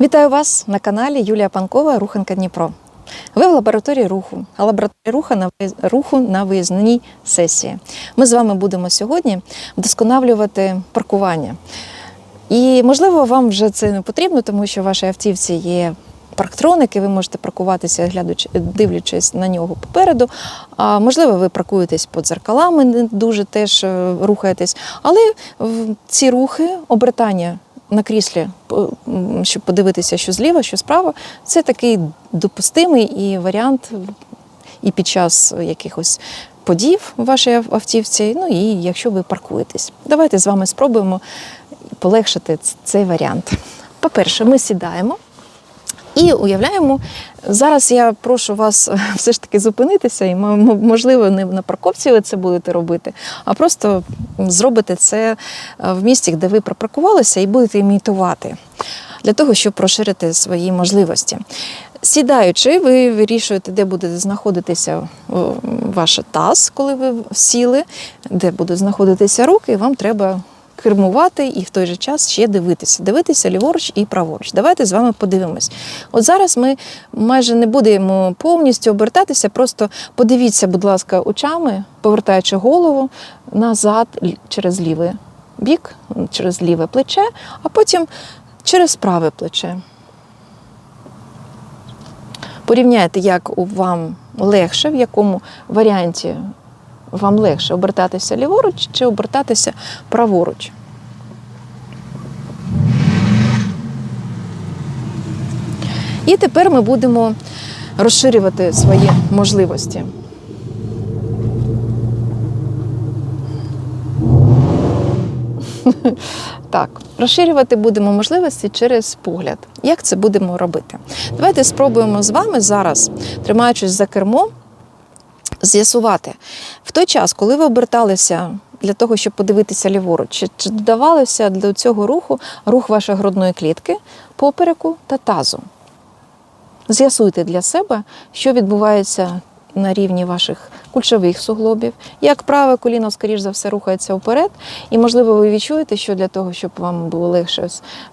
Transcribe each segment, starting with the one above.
Вітаю вас на каналі Юлія Панкова Руханка Дніпро. Ви в лабораторії руху, а лабораторія руху на руху на виїзній сесії. Ми з вами будемо сьогодні вдосконалювати паркування. І можливо, вам вже це не потрібно, тому що в вашій автівці є парктроники, ви можете паркуватися, глядачи- дивлячись на нього попереду. А можливо, ви паркуєтесь під дзеркалами, не дуже теж е, рухаєтесь. Але ці рухи, обертання на кріслі, щоб подивитися, що зліва, що справа, це такий допустимий і варіант і під час якихось подій в вашій автівці, ну і якщо ви паркуєтесь. Давайте з вами спробуємо полегшити цей варіант. По-перше, ми сідаємо. І уявляємо, зараз я прошу вас е, все ж таки зупинитися, і можливо, не на парковці ви це будете робити, а просто зробите це е, в місті, де ви припаркувалися, і будете імітувати для того, щоб розширити свої можливості. Сідаючи, ви вирішуєте, де буде знаходитися ваш таз, коли ви сіли, де будуть знаходитися руки, і вам треба кермувати і в той же час ще дивитися. Дивитися ліворуч і праворуч. Давайте з вами подивимось. От зараз ми майже не будемо повністю обертатися, просто подивіться, будь ласка, очами, повертаючи голову назад через лівий бік, через ліве плече, а потім через праве плече. Порівняйте, як вам легше, в якому варіанті вам легше обертатися ліворуч чи обертатися праворуч. І тепер ми будемо розширювати свої можливості. Так, розширювати будемо можливості через погляд. Як це будемо робити? Давайте спробуємо з вами зараз, тримаючись за кермо, з'ясувати в той час, коли ви оберталися для того, щоб подивитися ліворуч, чи, чи додавалося до цього руху рух вашої грудної клітки, попереку та тазу. З'ясуйте для себе, що відбувається на рівні ваших кульшових суглобів. Як праве коліно, скоріш за все, рухається вперед, і, можливо, ви відчуєте, що для того, щоб вам було легше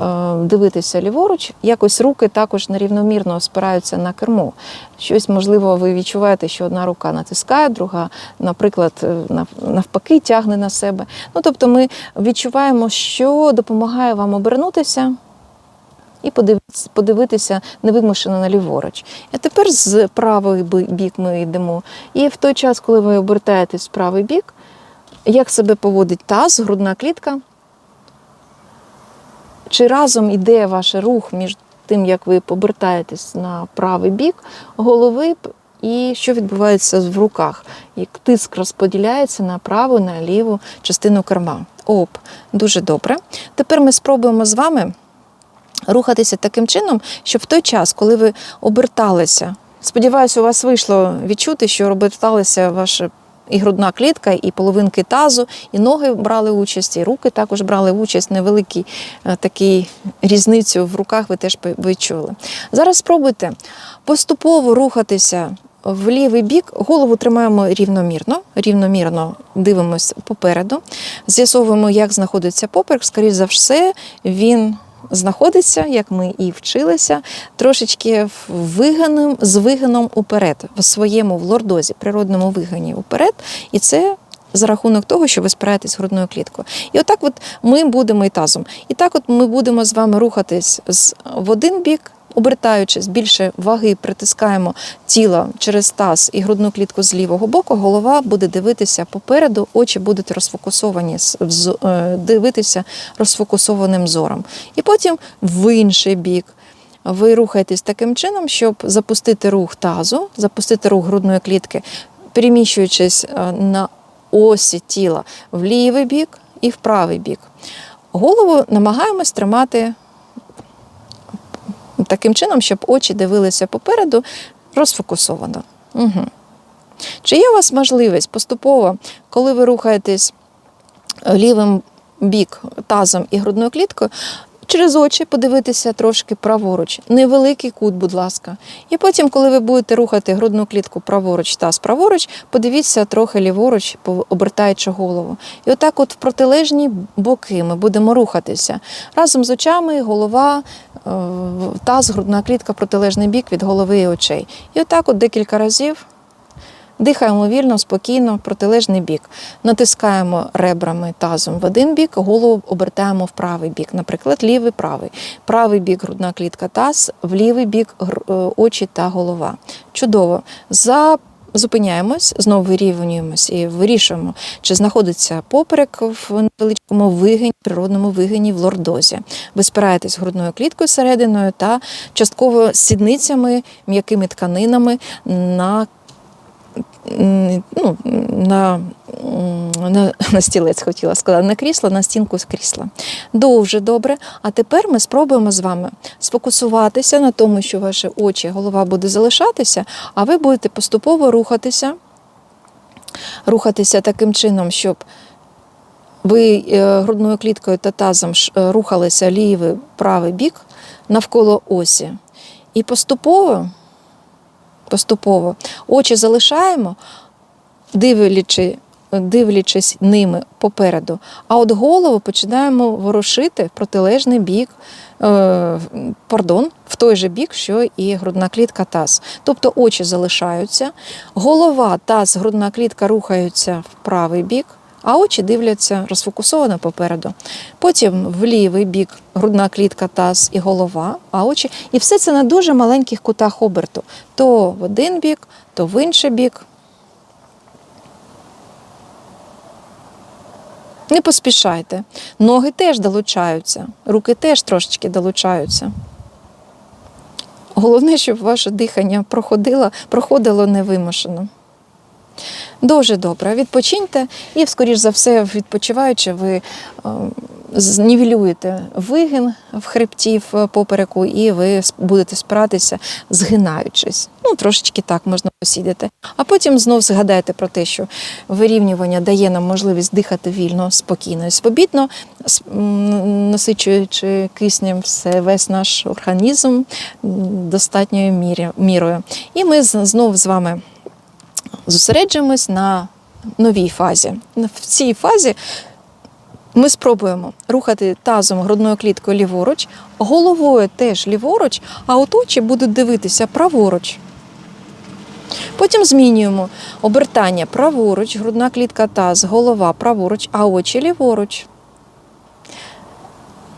е, дивитися ліворуч, якось руки також нерівномірно спираються на кермо. Щось, можливо, ви відчуваєте, що одна рука натискає, друга, наприклад, е, навпаки, тягне на себе. Ну, тобто ми відчуваємо, що допомагає вам обернутися і подивитися, невимушено на ліворуч. А тепер з правий бік ми йдемо. І в той час, коли ви обертаєтесь в правий бік, як себе поводить таз, грудна клітка? Чи разом йде ваш рух між тим, як ви обертаєтесь на правий бік голови, і що відбувається в руках? Як тиск розподіляється на праву, на ліву частину керма. Оп, дуже добре. Тепер ми спробуємо з вами рухатися таким чином, щоб в той час, коли ви оберталися, сподіваюся, у вас вийшло відчути, що оберталися ваша і грудна клітка, і половинки тазу, і ноги брали участь, і руки також брали участь. Невеликий е, такий різницю в руках ви теж відчули. Зараз спробуйте поступово рухатися в лівий бік, голову тримаємо рівномірно, рівномірно дивимося попереду, з'ясовуємо, як знаходиться поперек. Скоріше за все, він знаходиться, як ми і вчилися, трошечки виганим виганом, з вигином уперед, в своєму в лордозі, природному вигані уперед. І це за рахунок того, що ви спираєтесь грудною кліткою. І отак от ми будемо і тазом. І так от ми будемо з вами рухатись в один бік, обертаючись, більше ваги притискаємо тіло через таз і грудну клітку з лівого боку, голова буде дивитися попереду, очі будуть розфокусовані, е, дивитися розфокусованим зором. І потім в інший бік. Ви рухаєтесь таким чином, щоб запустити рух тазу, запустити рух грудної клітки, переміщуючись е, на осі тіла в лівий бік і в правий бік. Голову намагаємось тримати таким чином, щоб очі дивилися попереду розфокусовано. Угу. Чи є у вас можливість поступово, коли ви рухаєтесь лівим бік тазом і грудною кліткою, Через очі подивитися трошки праворуч, невеликий кут, будь ласка. І потім, коли ви будете рухати грудну клітку праворуч та праворуч, подивіться трохи ліворуч, обертаючи голову. І отак, от в протилежні боки ми будемо рухатися. Разом з очами, голова, е, таз, грудна клітка, протилежний бік від голови і очей. І отак, от декілька разів. Дихаємо вільно, спокійно, в протилежний бік. Натискаємо ребрами тазом в один бік, голову обертаємо в правий бік. Наприклад, лівий, правий. Правий бік грудна клітка таз, в лівий бік е, очі та голова. Чудово. За Зупиняємось, знову вирівнюємось і вирішуємо, чи знаходиться поперек в невеличкому вигині, природному вигині в лордозі. Ви спираєтесь грудною кліткою серединою та частково сідницями, м'якими тканинами на ну, на, на, на стілець хотіла сказати, на крісло, на стінку з крісла. Дуже добре. А тепер ми спробуємо з вами сфокусуватися на тому, що ваші очі, голова буде залишатися, а ви будете поступово рухатися, рухатися таким чином, щоб ви е, грудною кліткою та тазом е, рухалися лівий, правий бік навколо осі. І поступово поступово. Очі залишаємо, дивлячи, дивлячись ними попереду, а от голову починаємо ворушити в протилежний бік, е, пардон, в той же бік, що і грудна клітка таз. Тобто очі залишаються, голова, таз, грудна клітка рухаються в правий бік. А очі дивляться розфокусовано попереду. Потім в лівий бік грудна клітка, таз і голова, а очі. І все це на дуже маленьких кутах оберту. То в один бік, то в інший бік. Не поспішайте. Ноги теж долучаються, руки теж трошечки долучаються. Головне, щоб ваше дихання проходило, проходило невимушено. Дуже добре. Відпочиньте і, скоріш за все, відпочиваючи, ви е, знівелюєте вигин в хребті в попереку, і ви будете спиратися, згинаючись. Ну, трошечки так можна посідати. А потім знов згадайте про те, що вирівнювання дає нам можливість дихати вільно, спокійно і свобідно, насичуючи киснем все, весь наш організм достатньою мірою. І ми знов з вами зосереджуємось на новій фазі. В цій фазі ми спробуємо рухати тазом грудною кліткою ліворуч, головою теж ліворуч, а от очі будуть дивитися праворуч. Потім змінюємо обертання праворуч, грудна клітка таз, голова праворуч, а очі ліворуч.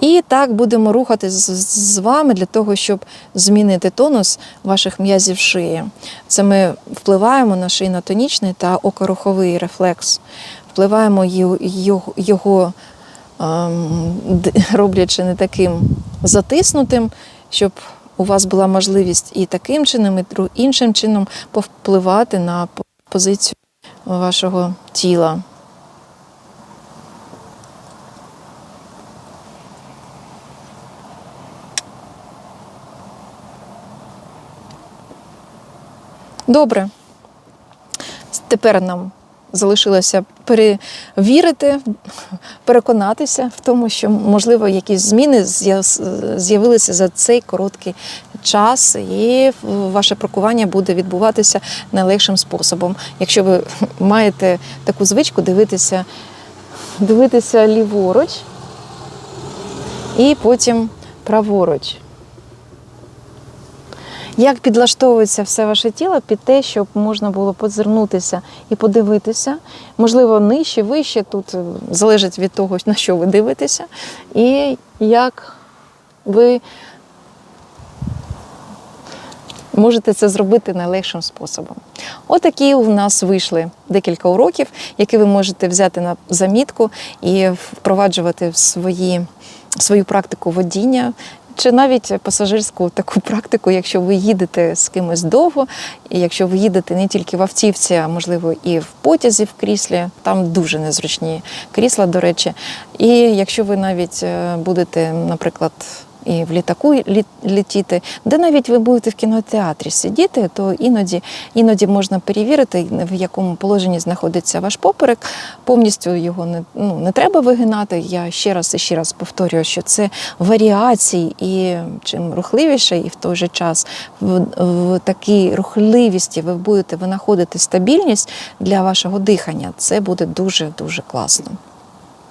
І так будемо рухати з, вами для того, щоб змінити тонус ваших м'язів шиї. Це ми впливаємо на шийно-тонічний та окоруховий рефлекс, впливаємо його, ем, роблячи не таким затиснутим, щоб у вас була можливість і таким чином, і іншим чином повпливати на позицію вашого тіла. Добре. Тепер нам залишилося перевірити, переконатися в тому, що, можливо, якісь зміни з'явилися за цей короткий час, і ваше прокування буде відбуватися найлегшим способом. Якщо ви маєте таку звичку дивитися, дивитися ліворуч і потім праворуч. Як підлаштовується все ваше тіло під те, щоб можна було позирнутися і подивитися, можливо, нижче, вище, тут е, залежить від того, на що ви дивитеся, і як ви можете це зробити найлегшим способом. Отакі у нас вийшли декілька уроків, які ви можете взяти на замітку і впроваджувати в свої, свою практику водіння. Чи навіть пасажирську таку практику, якщо ви їдете з кимось довго, і якщо ви їдете не тільки в автівці, а можливо і в потязі в кріслі, там дуже незручні крісла, до речі. І якщо ви навіть е, будете, наприклад, і в літаку літіти, де навіть ви будете в кінотеатрі сидіти, то іноді, іноді можна перевірити, в якому положенні знаходиться ваш поперек. Повністю його не, ну, не треба вигинати. Я ще раз і ще раз повторюю, що це варіації, і чим рухливіше, і в той же час в, в такій рухливісті ви будете винаходити стабільність для вашого дихання. Це буде дуже дуже класно.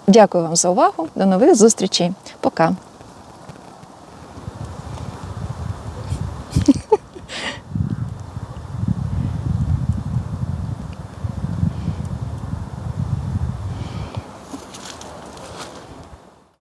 Дякую вам за увагу. До нових зустрічей. Пока.